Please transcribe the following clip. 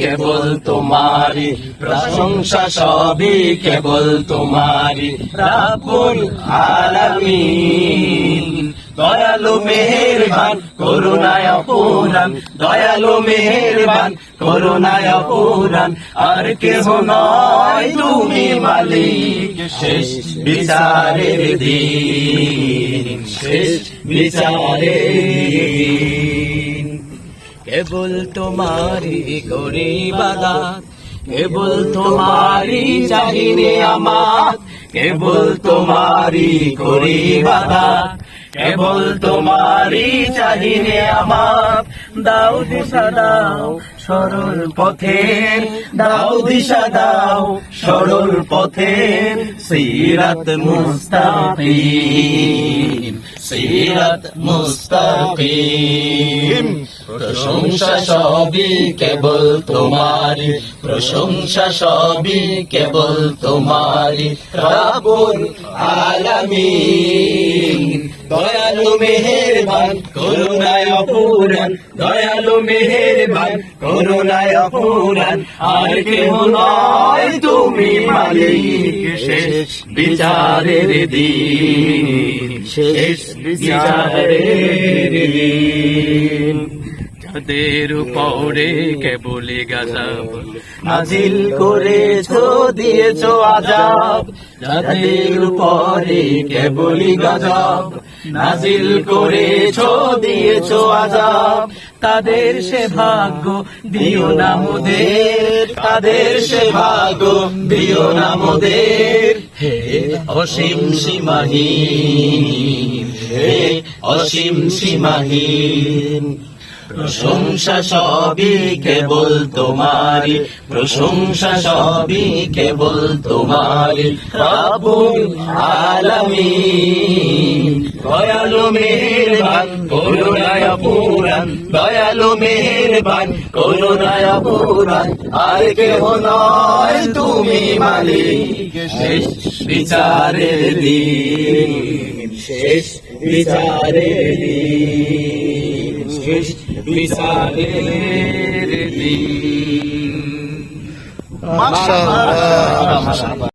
কেবল তোমারি প্রশংসা সবই কেবল তোমারি রাবুল দয়ালু মেহেরবান করুণায় অপুরান দয়ালু মেহেরবান করুণায় অপুরান আর কেহ নয় তুমি মালিক, শেষ বিচারের দিন। শেষ বিচারের দিন কেবল তোমারি গরিবাদাত কেবল তোমারি চাহিনে আমার কেবল তোমারি গরিবাদাত কেবল তোমারি চাহিনে আমার দাও দিশা দাও সরল পথের, দাও দিশা দাও সরল পথের, সিরাত মুস্তাকিম সিরাত মুস্তাকিম। প্রশংসা সবই কেবল তোমারি প্রশংসা সবই কেবল তোমারি রাবুল আলামিন। দয়ালু মেহেরবান, করুণায় অপুরান দয়ালু মেহেরবান, করুণায় অপুরান আর কেহ নয় তুমি মালিক। শেষ বিচারের দিন, শেষ বিচারের দিন। যাদের উপরে কেবলি গাজাব, নাজিল করেছ, দিয়েছ আজাব। যাদের উপরে কেবলি গজব, নাজিল করেছ, দিয়েছ আজাব। তাদের সে ভাগ্য দিও না মোদের। তাদের সে ভাগ্য দিও না মোদের। হে অসীম সীমাহীন, হে অসীম সীমাহীন, প্রশংসা সবই কেবল তোমারি প্রশংসা সবই কেবল তোমারি রাবুল আলামিন, দয়ালু মেহেরবান করুণায় পুরাণ দয়ালু, মেহেরবান করুণায় পুরাণ, আর কেহ নয় তুমি মালিক। শেষ বিচারে দিন, শেষ বিচারে দিন, শেষ বিচারে দিন। মাশাআল্লাহ।